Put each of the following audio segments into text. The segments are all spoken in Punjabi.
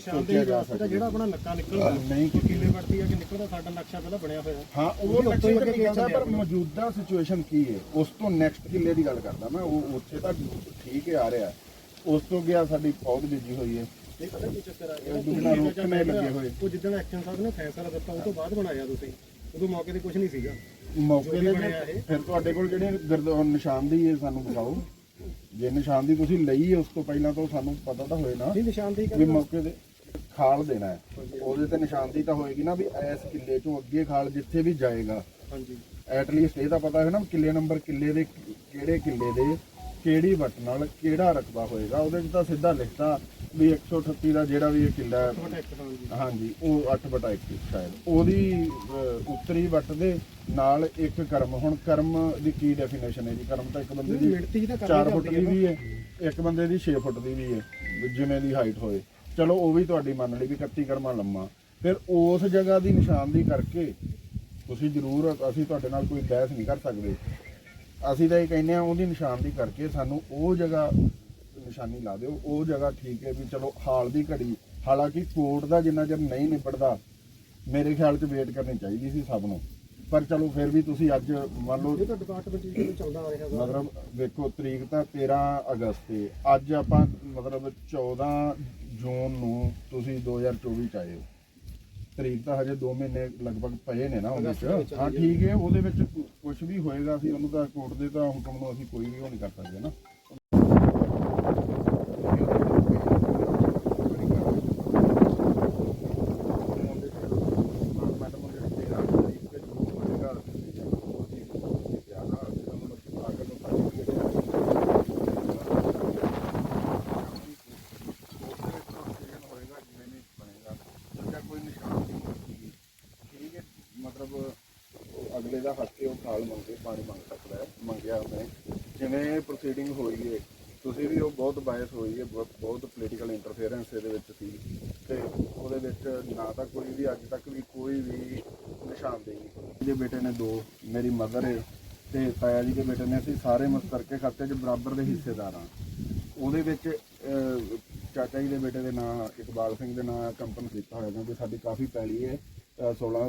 ਸੋਚਿਆ ਜਾ ਸਕਦਾ ਜਿਹੜਾ ਆਪਣਾ ਨੱਕਾ ਨਿਕਲਦਾ ਨਹੀਂ। ਕਿਲੇ ਵਰਤੀ ਆ ਕਿ ਨਿਕਲਦਾ ਸਾਡਾ ਨਕਸ਼ਾ ਪਹਿਲਾਂ ਬਣਿਆ ਹੋਇਆ। ਹਾਂ ਉਹ ਨਕਸ਼ੇ ਕਰਕੇ ਕਹਿੰਦਾ ਪਰ ਮੌਜੂਦਾ ਸਿਚੁਏਸ਼ਨ ਕੀ ਹੈ? ਉਸ ਤੋਂ ਨੈਕਸਟ ਕਿਲੇ ਦੀ ਗੱਲ ਕਰਦਾ ਮੈਂ ਉਹ ਉੱਥੇ ਤੱਕ ਠੀਕ ਹੈ ਆ ਰਿਹਾ ਉਸ ਤੋਂ ਗਿਆ ਸਾਡੀ ਫੌਜ ਬਿਜ਼ੀ ਹੋਈ ਹੈ। ਇਹ ਪਤਾ ਕੀ ਚੱਕਰ ਆ ਗਿਆ? ਰੁਕਣੇ ਲੱਗੇ ਹੋਏ। ਉਹ ਜਿੱਦਣ ਐਕਸ਼ਨ ਸਾਹਿਬ ਨੇ ਫੈਸਲਾ ਦਿੱਤਾ ਉਸ ਤੋਂ ਬਾਅਦ ਬਣਾਇਆ ਤੁਸੀਂ। ਉਦੋਂ ਮੌਕੇ ਤੇ ਕੁਝ ਨਹੀਂ ਸੀਗਾ। ਮੌਕੇ ਇਹ। ਫਿਰ ਤੁਹਾਡੇ ਕੋਲ ਜਿਹੜੇ ਗਰਦ- ਨਿਸ਼ਾਨਦੀ ਹੈ ਸਾਨੂੰ ਦਿਖਾਓ ਜੇ ਨਿਸ਼ਾਨਦੀ ਤੁਸੀਂ ਲਈ ਹੈ ਉਸ ਤੋਂ ਪਹਿਲਾਂ ਤਾਂ ਸਾਨੂੰ ਪਤਾ ਤਾਂ ਹੋਏ ਨਾ ਨਹੀਂ ਨਿਸ਼ਾਨਦੇਹੀ ਵੀ ਕਰਨਾ ਮੌਕੇ ਤੇ ਖਾਲ ਦੇਣਾ ਹੈ। ਉਹਦੇ ਤੇ ਨਿਸ਼ਾਨਦੀ ਤਾਂ ਹੋਏਗੀ ਨਾ ਵੀ ਇਸ ਕਿੱਲੇ ਚੋਂ ਅੱਗੇ ਖਾਲ ਜਿੱਥੇ ਵੀ ਜਾਏਗਾ। ਹਾਂਜੀ। ਐਟ ਲੀਸਟ ਇਹ ਤਾਂ ਪਤਾ ਹੈ ਨਾ ਵੀ ਕਿੱਲੇ ਨੰਬਰ ਕਿੱਲੇ ਦੇ ਕਿਹੜੇ ਕਿੱਲੇ ਦੇ ਕਿਹੜੀ ਵੱਟ ਨਾਲ ਕਿਹੜਾ ਰਕਬਾ ਹੋਏਗਾ। ਉਹਦੇ 'ਚ ਤਾਂ ਸਿੱਧਾ ਲਿਖਤਾ ਵੀ 138 ਦਾ ਜਿਹੜਾ ਵੀ ਇਹ ਕਿੱਲਾ ਹੈ। ਹਾਂਜੀ ਉਹ 8 ਬਟਾ 1 ਸ਼ਾਇਦ। ਉਹਦੀ ਅਹ, ਉੱਤਰੀ ਵੱਟ ਦੇ ਨਾਲ ਇੱਕ ਕਰਮ। ਹੁਣ ਕਰਮ ਦੀ ਕੀ ਡੈਫੀਨੇਸ਼ਨ ਹੈ ਜੀ? ਕਰਮ ਤਾਂ ਇੱਕ ਬੰਦੇ ਦੀ ਮਿਣਤੀ ਤਾਂ ਕਰਨੀ 4 ਫੁੱਟ ਦੀ ਵੀ ਹੈ ਇੱਕ ਬੰਦੇ ਦੀ 6 ਫੁੱਟ ਦੀ ਵੀ ਹੈ ਵੀ ਜਿਵੇਂ ਦੀ ਹਾਈਟ ਹੋਏ। ਚਲੋ ਉਹ ਵੀ ਤੁਹਾਡੀ ਮੰਨ ਲਈ ਵੀ 31 ਕਰਮਾ ਲੰਮਾ। ਫਿਰ ਉਸ ਜਗ੍ਹਾ ਦੀ ਨਿਸ਼ਾਨਦੀ ਕਰਕੇ ਤੁਸੀਂ ਜ਼ਰੂਰ ਅਸੀਂ ਤੁਹਾਡੇ ਨਾਲ ਕੋਈ ਬਹਿਸ ਨਹੀਂ ਕਰ ਸਕਦੇ। ਅਸੀਂ ਤਾਂ ਇਹ ਕਹਿੰਦੇ ਆ ਉਹਦੀ ਨਿਸ਼ਾਨਦੀ ਕਰਕੇ ਸਾਨੂੰ ਉਹ ਜਗ੍ਹਾ ਨਿਸ਼ਾਨੀ ਲਾ ਦਿਓ। ਉਹ ਜਗ੍ਹਾ ਠੀਕ ਹੈ ਵੀ ਚਲੋ ਹਾਲ ਦੀ ਘੜੀ ਹਾਲਾਂਕਿ ਕੋਰਟ ਦਾ ਜਿੰਨਾ ਚਿਰ ਨਹੀਂ ਨਿਬੜਦਾ ਮੇਰੇ ਖਿਆਲ 'ਚ ਵੇਟ ਕਰਨੀ ਚਾਹੀਦੀ ਸੀ ਸਭ ਨੂੰ। ਪਰ ਚਲੋ ਫਿਰ ਵੀ ਤੁਸੀਂ ਅੱਜ ਮੰਨ ਲਓ ਇਹ ਤਾਂ ਡਿਪਾਰਟਮੈਂਟ ਜੀ ਚੱਲਦਾ ਆ ਰਿਹਾ ਵਾ ਮਤਲਬ ਵੇਖੋ ਤਰੀਕ ਤਾਂ 13 ਅਗਸਤ ਹੈ ਅੱਜ ਆਪਾਂ ਮਤਲਬ 14 ਜੂਨ ਨੂੰ ਤੁਸੀਂ 2024 ਚ ਆਏ ਹੋ। ਤਰੀਕ ਤਾਂ ਹਜੇ 2 ਮਹੀਨੇ ਲਗਭਗ ਪਏ ਨੇ ਨਾ ਉਹਦੇ ਚ। ਹੈ। ਠੀਕ ਹੈ ਉਹਦੇ ਵਿੱਚ ਕੁਝ ਵੀ ਹੋਏਗਾ ਅਸੀਂ ਉਹਨੂੰ ਤਾਂ ਕੋਰਟ ਦੇ ਤਾਂ ਹੁਕਮ ਨੂੰ ਅਸੀਂ ਕੋਈ ਵੀ ਉਹ ਨਹੀਂ ਕਰ ਸਕਦੇ ਨਾ ਠੀਕ ਹੈ ਮਤਲਬ ਉਹ ਅਗਲੇ ਦਾ ਹੱਕ ਮੰਗੇ ਪਾਣੀ ਮੰਗ ਸਕਦਾ ਹੈ, ਮੰਗਿਆ ਉਹਨੇ। ਜਿਵੇਂ ਪ੍ਰੋਸੀਡਿੰਗ ਹੋਈ ਹੈ ਤੁਸੀਂ ਵੀ ਉਹ ਬਹੁਤ ਬਾਇਸ ਹੋਈ ਹੈ ਬਹੁਤ ਬਹੁਤ ਪੋਲੀਟੀਕਲ ਇੰਟਰਫੇਰੈਂਸ ਇਹਦੇ ਵਿੱਚ ਸੀ। ਤੇ ਉਹਦੇ ਵਿੱਚ ਨਾ ਤਾਂ ਕੋਈ ਵੀ, ਅੱਜ ਤੱਕ ਵੀ ਕੋਈ ਵੀ ਨਿਸ਼ਾਨਦੇਹੀ ਨਹੀਂ ਬੇਟੇ ਨੇ ਦੋ, ਮੇਰੀ ਮਦਰ ਹੈ ਤੇ ਤਾਇਆ ਜੀ ਦੇ ਬੇਟੇ ਨੇ, ਅਸੀਂ ਸਾਰੇ ਮੁਸ਼ਤਰਕੇ ਖਾਤੇ 'ਚ ਬਰਾਬਰ ਦੇ ਹਿੱਸੇਦਾਰ ਹਾਂ ਉਹਦੇ ਵਿੱਚ ਚਾਚਾ ਜੀ ਦੇ ਬੇਟੇ ਦੇ ਨਾਂ, ਇਕਬਾਲ ਸਿੰਘ ਦੇ ਨਾਂ ਕੰਪਨ ਕੀਤਾ ਹੋਇਆ, ਕਿਉਂਕਿ ਸਾਡੀ ਕਾਫੀ ਪੈਲੀ ਹੈ 16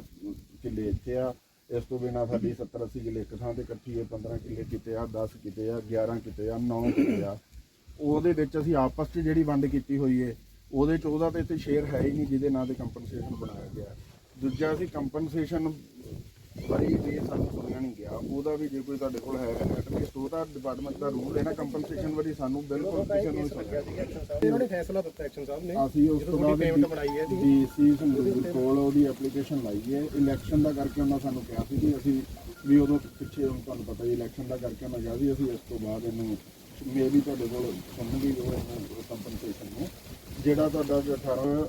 ਕਿੱਲੇ ਇੱਥੇ ਆ। ਇਸ ਤੋਂ ਬਿਨਾ ਸਾਡੀ 70 80 ਕਿੱਲੇ ਇੱਕ ਥਾਂ ਤੇ ਇਕੱਠੀ ਹੈ 15 ਕਿੱਲੇ ਕਿਤੇ ਆ 10 ਕਿਤੇ ਆ 11 ਕਿਤੇ ਆ 9 ਕਿਤੇ ਆ। ਉਹਦੇ ਵਿੱਚ ਅਸੀਂ ਆਪਸ 'ਚ ਜਿਹੜੀ ਵੰਡ ਕੀਤੀ ਹੋਈ ਹੈ ਉਹਦੇ 'ਚ ਉਹਦਾ ਤੇ ਇੱਥੇ ਸ਼ੇਅਰ ਹੈ ਹੀ ਨਹੀਂ ਜਿਹਦੇ ਨਾਂ ਤੇ ਕੰਪਨਸੇਸ਼ਨ ਬਣਾਇਆ ਗਿਆ। ਦੂਜਾ ਅਸੀਂ ਕੰਪਨਸੇਸ਼ਨ ਬਾਰੇ ਵੀ ਸਾਨੂੰ ਸੁਣਿਆ ਨਹੀਂ ਗਿਆ ਉਹਦਾ ਵੀ ਜੇ ਕੋਈ ਤੁਹਾਡੇ ਕੋਲ ਹੈ ਐਟਲੀਸਟ ਉਹਦਾ ਡਿਪਾਰਟਮੈਂਟ ਦਾ ਰੂਲ ਹੈ ਨਾ ਕੰਪਨਸੇਸ਼ਨ ਬਾਰੇ ਸਾਨੂੰ ਬਿਲਕੁਲ ਕਿਸੇ ਨੂੰ ਨਹੀਂ ਸੁਣਿਆ। ਇਹਨਾਂ ਨੇ ਫੈਸਲਾ ਦਿੱਤਾ ਐਕਸ਼ਨ ਸਾਹਿਬ ਨੇ ਅਸੀਂ ਉਸ ਤੋਂ ਬਾਅਦ ਪੇਮੈਂਟ ਬਣਾਈ ਹੈ ਇਹਦੀ ਡੀਸੀ ਸੰਗਰੂਰ ਕੋਲ ਉਹਦੀ ਐਪਲੀਕੇਸ਼ਨ ਲਾਈ ਹੈ। ਇਲੈਕਸ਼ਨ ਦਾ ਕਰਕੇ ਉਹਨਾਂ ਸਾਨੂੰ ਕਿਹਾ ਸੀ ਕਿ ਅਸੀਂ ਵੀ ਉਦੋਂ ਪਿੱਛੇ ਹੁਣ ਤੁਹਾਨੂੰ ਪਤਾ ਹੀ ਇਲੈਕਸ਼ਨ ਦਾ ਕਰਕੇ ਮੈਂ ਕਿਹਾ ਸੀ ਅਸੀਂ ਇਸ ਤੋਂ ਬਾਅਦ ਇਹਨੂੰ ਮੇਬੀ ਤੁਹਾਡੇ ਕੋਲ ਸੁਣਨਗੇ ਉਹ ਕੰਪਨਸੇਸ਼ਨ ਨੂੰ। ਜਿਹੜਾ ਤੁਹਾਡਾ ਜੋ 18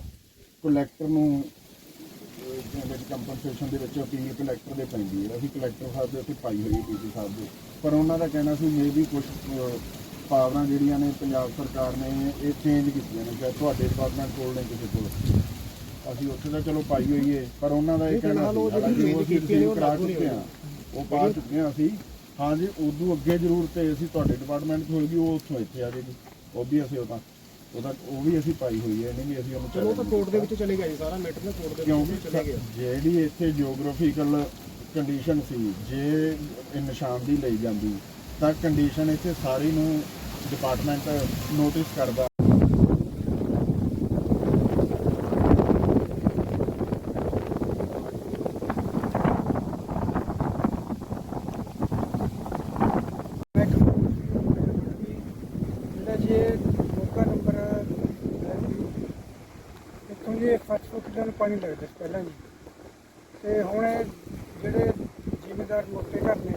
ਕਲੈਕਟਰ ਨੂੰ ਜਿਹਦੇ ਕੰਪਨਸੇਸ਼ਨ ਦੇ ਵਿੱਚ ਅਪੀਲ ਕਲੈਕਟਰ ਦੇ ਪੈਂਦੀ ਹੈ। ਅਸੀਂ ਕਲੈਕਟਰ ਸਾਹਿਬ ਦੇ ਉੱਤੇ ਪਾਈ ਹੋਈ ਹੈ ਡੀਸੀ ਸਾਹਿਬ ਦੇ। ਪਰ ਉਹਨਾਂ ਦਾ ਕਹਿਣਾ ਸੀ ਮੇਬੀ ਕੁਝ ਪਾਵਰਾਂ ਜਿਹੜੀਆਂ ਨੇ ਪੰਜਾਬ ਸਰਕਾਰ ਨੇ ਇਹ ਚੇਂਜ ਕੀਤੀਆਂ ਨੇ ਚਾਹੇ ਤੁਹਾਡੇ ਡਿਪਾਰਟਮੈਂਟ ਕੋਲ ਨੇ ਕਿਸੇ ਕੋਲ। ਅਸੀਂ ਉੱਥੇ ਤਾਂ ਚਲੋ ਪਾਈ ਹੋਈ ਹੈ ਪਰ ਉਹਨਾਂ ਦਾ ਇਹ ਕਹਿਣਾ ਉਹ ਸੀ ਹਾਲਾਂਕਿ ਉਹ ਉਹ ਕਰਾ ਚੁੱਕੇ ਹਾਂ। ਉਹ ਪਾ ਚੁੱਕੇ ਹਾਂ ਅਸੀਂ। ਹਾਂਜੀ ਉਦੋਂ ਅੱਗੇ ਜ਼ਰੂਰਤ ਹੈ ਅਸੀਂ ਤੁਹਾਡੇ ਡਿਪਾਰਟਮੈਂਟ ਤੋਂ ਹੋਏਗੀ ਉਹ ਉੱਥੋਂ ਇੱਥੇ ਆ ਜਾਏਗੀ। ਉਹ ਵੀ ਅਸੀਂ ਉਹਦਾ ਉਹਦਾ ਉਹ ਵੀ ਅਸੀਂ ਪਾਈ ਹੋਈ ਹੈ ਨਹੀਂ ਵੀ ਅਸੀਂ ਉਹਨੂੰ ਚਲੋ ਉਹ ਤਾਂ ਕੋਰਟ ਦੇ। ਵਿੱਚ ਚਲੇ ਗਿਆ ਜੀ ਸਾਰਾ ਮੈਟਰ ਨਾ ਕੋਰਟ ਦੇ ਵਿੱਚ ਚਲੇ ਗਿਆ ਜਿਹੜੀ ਇੱਥੇ ਜੀਓਗ੍ਰਾਫੀਕਲ ਕੰਡੀਸ਼ਨ ਸੀ ਜੇ ਇਹ ਨਿਸ਼ਾਨਦੀ ਲਈ ਜਾਂਦੀ ਤਾਂ ਕੰਡੀਸ਼ਨ ਇੱਥੇ ਸਾਰੀ ਨੂੰ ਡਿਪਾਰਟਮੈਂਟ ਨੋਟਿਸ ਕਰਦਾ ਜਿਹੜਾ ਜੀ ਮੌਕਾ ਨੰਬਰ ਇੱਥੋਂ ਜੀ 7 ਫੁੱਟ ਦਾ ਪਾਣੀ ਲੱਗਦਾ ਸੀ ਪਹਿਲਾਂ ਜੀ। ਤੇ ਹੁਣ ਇਹ ਜਿਹੜੇ ਜ਼ਿਮੀਦਾਰ ਮੋਟੇ ਘਰ ਨੇ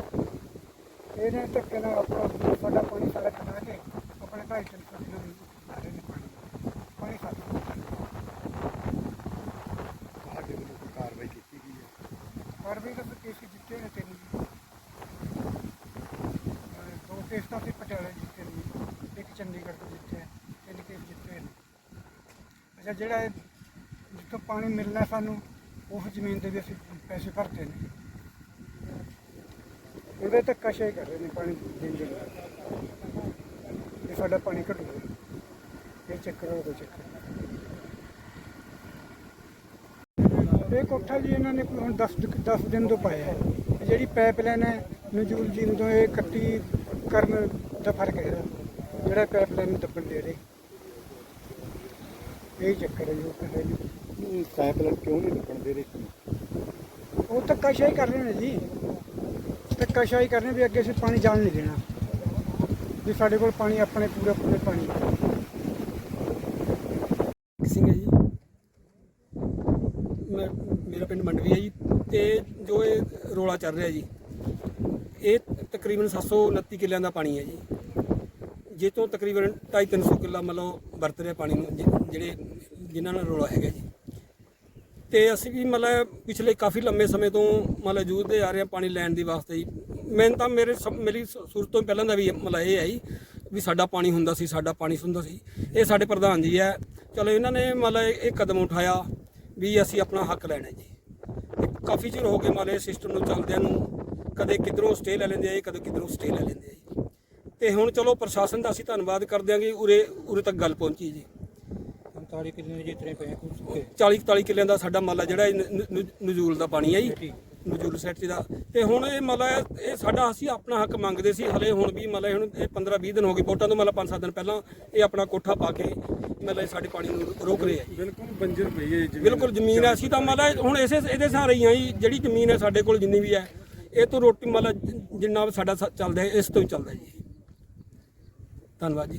ਇਹਨੇ ਧੱਕੇ ਨਾਲ ਆਪਣਾ ਸਾਡਾ ਪਾਣੀ ਸਾਡਾ ਚਲਾ ਕੇ ਆਪਣੇ ਢਾਈ ਤਿੰਨ ਫੁੱਟ ਨਾਲ ਲਾ ਰਹੇ ਨੇ ਪਾਣੀ। ਪਾਣੀ ਫੁੱਟ ਤੁਹਾਡੇ ਵੱਲੋਂ ਕਾਰਵਾਈ ਕੀਤੀ ਗਈ ਹੈ? ਪਰ ਵੀ ਤਾਂ ਕੇਸ ਜਿੱਤੇ ਨੇ ਤਿੰਨ ਦੋ ਕੇਸ ਤਾਂ ਅਸੀਂ ਪਟਿਆਲੇ ਜਿੱਤੇ ਨੇ। ਇੱਕ ਚੰਡੀਗੜ੍ਹ ਤੋਂ ਜਿੱਤੇ। ਤਿੰਨ ਕੇਸ ਜਿੱਤੇ ਨੇ। ਅੱਛਾ ਜਿਹੜਾ ਇਹ ਪਾਣੀ ਮਿਲਣਾ ਸਾਨੂੰ ਉਸ ਜ਼ਮੀਨ ਦੇ ਵੀ ਅਸੀਂ ਪੈਸੇ ਭਰਤੇ ਨੇ। ਉਹਦੇ ਤੱਕ ਕਸ਼ੇ ਕਰ ਰਹੇ ਨੇ ਪਾਣੀ ਦੇਣ ਦੇ ਇਹ ਸਾਡਾ ਪਾਣੀ ਘਟੂਗਾ ਇਹ ਚੱਕਰ ਉਹ ਚੱਕਰ ਇਹ ਕੋਠਾ ਜੀ ਇਹਨਾਂ ਨੇ ਹੁਣ 10 10 ਦਿਨ ਤੋਂ ਪਾਇਆ ਹੈ। ਜਿਹੜੀ ਪਾਈਪਲਾਈਨ ਹੈ, ਨਜੂਲ ਜੀ ਤੋਂ ਇਹ ਕੱਟੀ ਕਰਨ ਦਾ ਫ਼ਰਕ ਹੈ। ਜਿਹੜਾ ਪਾਈਪਲਾਈਨ ਦੱਬਣ ਦੇ ਰਹੇ। ਇਹ ਚੱਕਰ ਹੈ ਜੀ, ਉਹ ਕਹਿੰਦੇ ਪਾਈਪਲਾਈਨ ਕਿਉਂ ਨਹੀਂ ਲੱਗਣ ਦੇ ਰਹੇ? ਉਹ ਧੱਕਾਸ਼ਾਹੀ ਕਰ ਰਹੇ ਨੇ ਜੀ। ਧੱਕਾਸ਼ਾਹੀ ਕਰ ਰਹੇ ਵੀ ਅੱਗੇ ਅਸੀਂ ਪਾਣੀ ਜਾਣ ਨਹੀਂ ਦੇਣਾ। ਵੀ ਸਾਡੇ ਕੋਲ ਪਾਣੀ ਆਪਣੇ ਪੂਰਾ ਪੂਰੇ ਪਾਣੀ। ਹੈ। ਸਿੰਘ ਹੈ ਜੀ। ਮੈਂ ਮੇਰਾ ਪਿੰਡ ਮੰਡਵੀ ਹੈ ਜੀ। ਤੇ ਜੋ ਇਹ ਰੋਲਾ ਚੱਲ ਰਿਹਾ ਜੀ ਇਹ ਤਕਰੀਬਨ 729 ਕਿੱਲਿਆਂ ਦਾ ਪਾਣੀ ਹੈ ਜੀ। ਜੇ ਤੋਂ ਤਕਰੀਬਨ 250 ਕਿੱਲਾ ਮਤਲਬ ਵਰਤ ਰਿਹਾ ਪਾਣੀ ਨੂੰ ਜਿ- ਜਿਹੜੇ ਜਿਨ੍ਹਾਂ ਨਾਲ ਰੋਲਾ ਹੈਗਾ ਜੀ। ਤੇ ਅਸੀਂ ਵੀ ਮਤਲਬ ਪਿਛਲੇ ਕਾਫੀ ਲੰਮੇ ਸਮੇਂ ਤੋਂ ਮਤਲਬ ਜੂਝਦੇ ਆ ਰਹੇ ਹਾਂ ਪਾਣੀ ਲੈਣ ਦੀ ਵਾਸਤੇ ਜੀ। ਮੈਂ ਤਾਂ ਮੇਰੇ ਸਭ- ਮੇਰੀ ਸ- ਸੁਰ ਤੋਂ ਪਹਿਲਾਂ ਦਾ ਵੀ ਮਤਲਬ ਇਹ ਹੈ ਜੀ ਵੀ ਸਾਡਾ ਪਾਣੀ ਹੁੰਦਾ ਸੀ ਸਾਡਾ ਪਾਣੀ ਹੁੰਦਾ ਸੀ। ਇਹ ਸਾਡੇ ਪ੍ਰਧਾਨ ਜੀ ਹੈ। ਚਲੋ ਇਹਨਾਂ ਨੇ ਮਤਲਬ ਇਹ ਕਦਮ ਉਠਾਇਆ ਵੀ ਅਸੀਂ ਆਪਣਾ ਹੱਕ ਲੈਣਾ ਜੀ। ਤੇ ਕਾਫੀ ਚਿਰ ਹੋ ਗਏ ਮਤਲਬ ਇਹ ਸਿਸਟਮ ਨੂੰ ਚੱਲਦਿਆਂ ਨੂੰ ਕਦੇ ਕਿਧਰੋਂ ਸਟੇ ਲੈ ਲੈਂਦੇ ਆ ਜੀ, ਕਦੇ ਕਿਧਰੋਂ ਸਟੇ ਲੈ ਲੈਂਦੇ ਆ ਜੀ। ਤੇ ਹੁਣ ਚਲੋ ਪ੍ਰਸ਼ਾਸਨ ਦਾ ਅਸੀਂ ਧੰਨਵਾਦ ਕਰਦੇ ਹਾਂ ਕਿ ਉਰੇ ਉਰੇ ਤੱਕ ਗੱਲ ਪਹੁੰਚੀ ਜੀ। 45 ਕਿੰਨੇ ਜਿੱਤਨੇ ਪਏ ਕੁਝ 40 41 ਕਿੱਲਿਆਂ ਦਾ ਸਾਡਾ ਮਾਲਾ ਜਿਹੜਾ ਇਹ ਨ- ਨ- ਨਜ਼ੂਲ ਦਾ ਪਾਣੀ ਹੈ ਜੀ। ਨਜ਼ੂਲ ਸੈਟ ਦਾ। ਤੇ ਹੁਣ ਇਹ ਮਾਲਾ ਇਹ ਸਾਡਾ ਅਸੀਂ ਆਪਣਾ ਹੱਕ ਮੰਗਦੇ ਸੀ। ਹਲੇ ਹੁਣ ਵੀ ਮਾਲਾ ਹੁਣ ਇਹ 15 20 ਦਿਨ ਹੋ ਗਏ ਵੋਟਾਂ ਤੋਂ ਮਾਲਾ 5-7 ਦਿਨ ਪਹਿਲਾਂ ਇਹ ਆਪਣਾ ਕੋਠਾ ਪਾ ਕੇ ਮਾਲਾ ਸਾਡੇ ਪਾਣੀ ਨੂੰ ਰੋਕ ਰਹੇ ਜੀ। ਬਿਲਕੁਲ ਬੰਜਰ ਪਈ ਹੈ ਬਿਲਕੁਲ ਜ਼ਮੀਨ ਹੈ ਅਸੀਂ ਤਾਂ ਮਾਲਾ ਹੁਣ ਇਸੇ ਇਹਦੇ ਸਹਾਰੇ ਹੀ ਆ ਜੀ। ਜਿਹੜੀ ਜ਼ਮੀਨ ਹੈ ਸਾਡੇ ਕੋਲ ਜਿੰਨੀ ਵੀ ਹੈ ਇਹ ਤੋਂ ਰੋਟੀ ਮਾਲਾ ਜਿੰਨਾ ਸਾਡਾ ਸ- ਚੱਲਦਾ ਹੈ ਇਸ ਤੋਂ ਹੀ ਚੱਲਦਾ ਜੀ। ਧੰਨਵਾਦ ਜੀ।